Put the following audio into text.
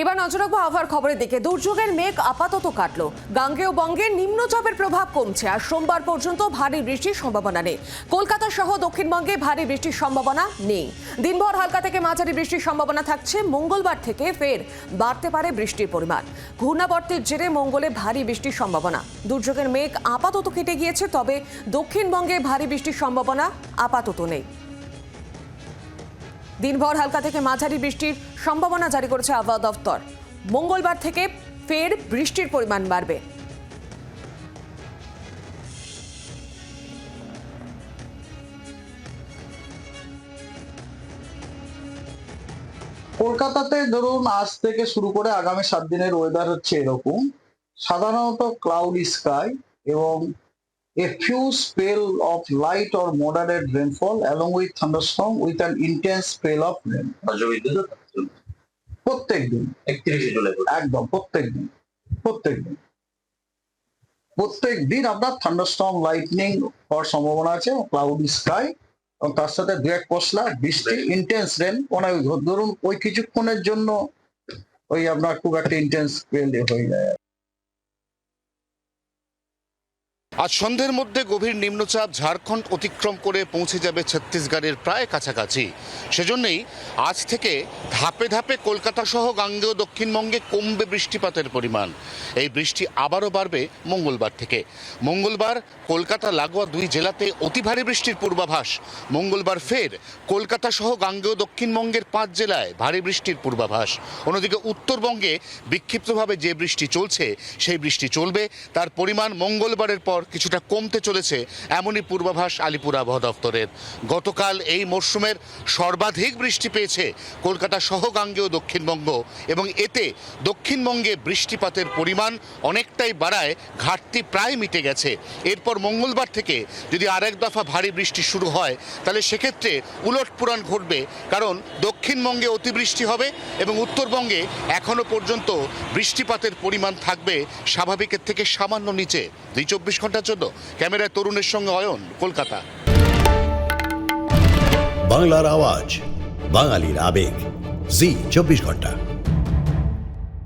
এবার নজর রাখব আবহাওয়ার খবরের দিকে। দুর্যোগের মেঘ আপাতত কাটলো। গাঙ্গেয় বঙ্গে নিম্নচাপের প্রভাব কমছে, আর সোমবার পর্যন্ত ভারী বৃষ্টির সম্ভাবনা নেই। কলকাতা সহ দক্ষিণবঙ্গে ভারী বৃষ্টির সম্ভাবনা নেই। দিনভর হালকা থেকে মাঝারি বৃষ্টির সম্ভাবনা থাকছে। মঙ্গলবার থেকে ফের বাড়তে পারে বৃষ্টির পরিমাণ। ঘূর্ণাবর্তের জেরে মঙ্গলে ভারী বৃষ্টির সম্ভাবনা। দুর্যোগের মেঘ আপাতত কেটে গিয়েছে, তবে দক্ষিণবঙ্গে ভারী বৃষ্টির সম্ভাবনা আপাতত নেই। দিনভর হালকা থেকে মাঝারি বৃষ্টির সম্ভাবনা জারি করেছে আবহাওয়া দফতর। মঙ্গলবার থেকে ফের বৃষ্টির পরিমাণ বাড়বে। কলকাতাতে ধরুন আজ থেকে শুরু করে আগামী সাত দিনের ওয়েদার হচ্ছে এরকম। সাধারণত ক্লাউড স্কাই এবং few spell of light or moderate rainfall along with thunderstorm with an intense spell of rain বজ্রবিদ্যুৎ প্রত্যেক দিন। একদম প্রত্যেক দিন প্রত্যেক দিন। প্রত্যেক দিন আপনার থান্ডারস্টর্ম লাইটনিং হওয়ার সম্ভাবনা আছে ক্লাউডি স্কাই এবং তার সাথে দু এক পশলা বৃষ্টি ইন্টেন্স রেন অনেক ধরুন ওই কিছুক্ষণের জন্য ওই আপনার খুব একটা ইন্টেন্স হয়ে যায়। আজ সন্ধ্যের মধ্যে গভীর নিম্নচাপ ঝাড়খণ্ড অতিক্রম করে পৌঁছে যাবে ছত্তিশগড়ের প্রায় কাছাকাছি। সেজন্যই আজ থেকে ধাপে ধাপে কলকাতা সহ গাঙ্গেয় দক্ষিণবঙ্গে কমবে বৃষ্টিপাতের পরিমাণ। এই বৃষ্টি আবারও বাড়বে মঙ্গলবার থেকে। মঙ্গলবার কলকাতা, লাগোয়া দুই জেলাতে অতি ভারী বৃষ্টির পূর্বাভাস। মঙ্গলবার ফের কলকাতা সহ গাঙ্গেয় দক্ষিণবঙ্গের পাঁচ জেলায় ভারী বৃষ্টির পূর্বাভাস। অন্যদিকে উত্তরবঙ্গে বিক্ষিপ্তভাবে যে বৃষ্টি চলছে, সেই বৃষ্টি চলবে। তার পরিমাণ মঙ্গলবারের পর কিছুটা কমতে চলেছে এমনই পূর্বাভাস আলিপুর আবহাওয়া দপ্তরের। গতকাল এই মরশুমের সর্বাধিক বৃষ্টি পেয়েছে কলকাতা সহ গাঙ্গেয় দক্ষিণবঙ্গ এবং এতে দক্ষিণবঙ্গে বৃষ্টিপাতের পরিমাণ অনেকটাই বাড়ায়, ঘাটতি প্রায় মিটে গেছে। এরপর মঙ্গলবার থেকে যদি আরেক দফা ভারী বৃষ্টি শুরু হয়, তাহলে সেক্ষেত্রে উলটপুরাণ ঘটবে। কারণ দক্ষিণবঙ্গে অতিবৃষ্টি হবে এবং উত্তরবঙ্গে এখনও পর্যন্ত বৃষ্টিপাতের পরিমাণ থাকবে স্বাভাবিকের থেকে সামান্য নিচে। দুই চব্বিশ ঘণ্টার জন্য ক্যামেরায় তরুণের সঙ্গে অয়ন, কলকাতা। বাংলার আওয়াজ, বাঙালির আবেগ। জি, চব্বিশ ঘণ্টা।